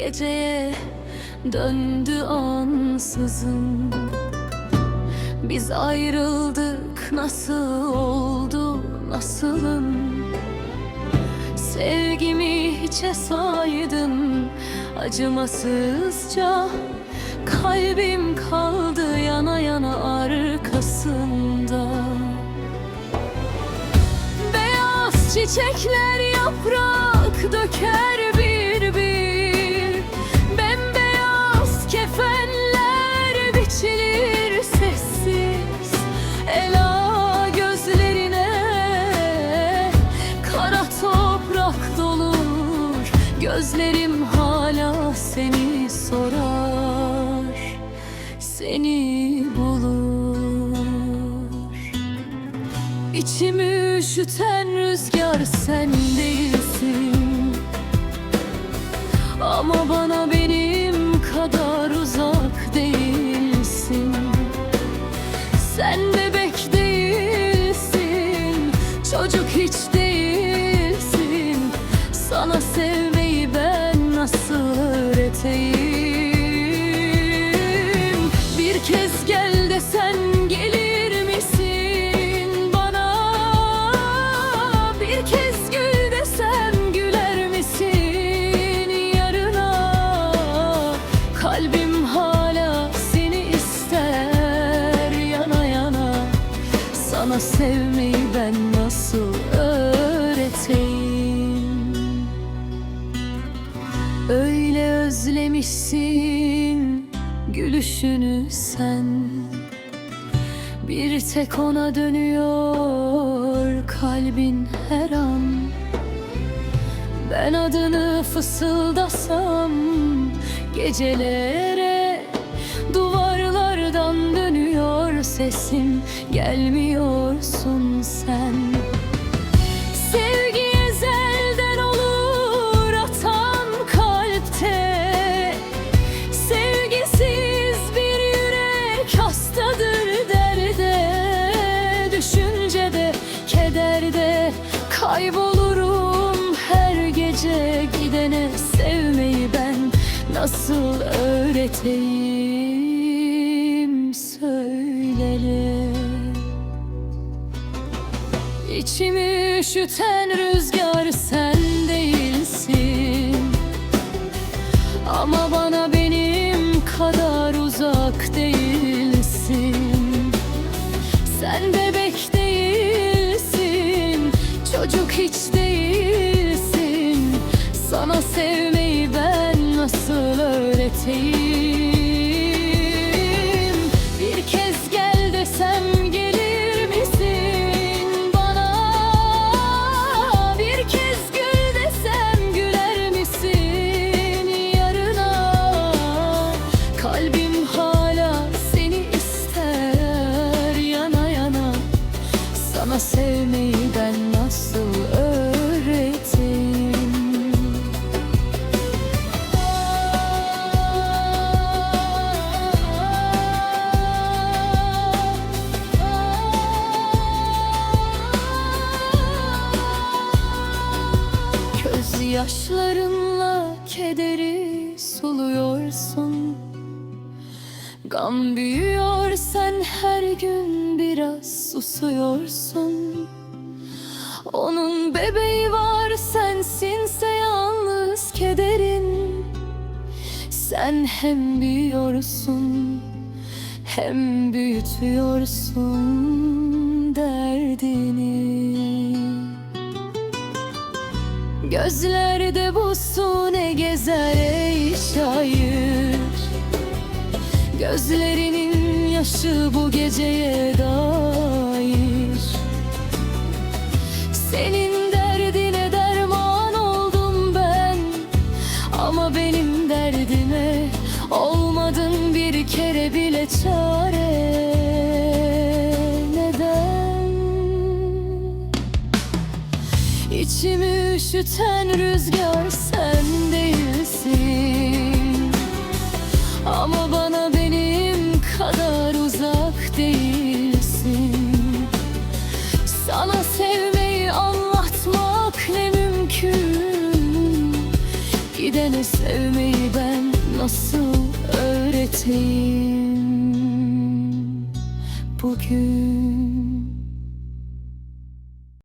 geceye döndü ansızın. Biz ayrıldık nasıl oldu nasılım Sevgimi hiçe saydın acımasızca. Kalbim kaldı yana yana arkasında. Beyaz çiçekler yaprak döker Gözlerim hala seni sorar Seni bulur. İçimi üşüten rüzgar sen değilsin. Ama bana benim sevmeyi ben nasıl öğreteyim? Öyle özlemişsin gülüşünü sen. Bir tek ona dönüyor kalbin her an. Ben adını fısıldasam gecelere sesim gelmiyorsun sen. Sevgi ezelden olur atan kalpte. Sevgisiz bir yürek hastadır derde. Düşüncede, kederde kaybolurum her gece. Gidene sevmeyi ben nasıl öğreteyim İçimi üşüten rüzgar sen değilsin. Ama bana benim kadar uzak değilsin. Sen bebek değilsin Çocuk hiç değilsin. Sana sevmeyi ben nasıl öğreteyim Sevmeyi ben nasıl öğreteyim? Göz yaşlarınla kederi suluyorsun Gam büyüyor sen susuyorsun. Onun bebeği var sensinse yalnız kederin. Sen hem büyüyorsun hem büyütüyorsun derdini. Gözlerde bu su ne gezer ey şair? Gözlerinin yaşı bu geceye dair benim derdime. Olmadın bir kere bile çare. Neden? İçimi üşüten rüzgar sen değilsin. Ama bana benim kadar uzak değilsin sevmeyi ben nasıl öğreteyim? Bugün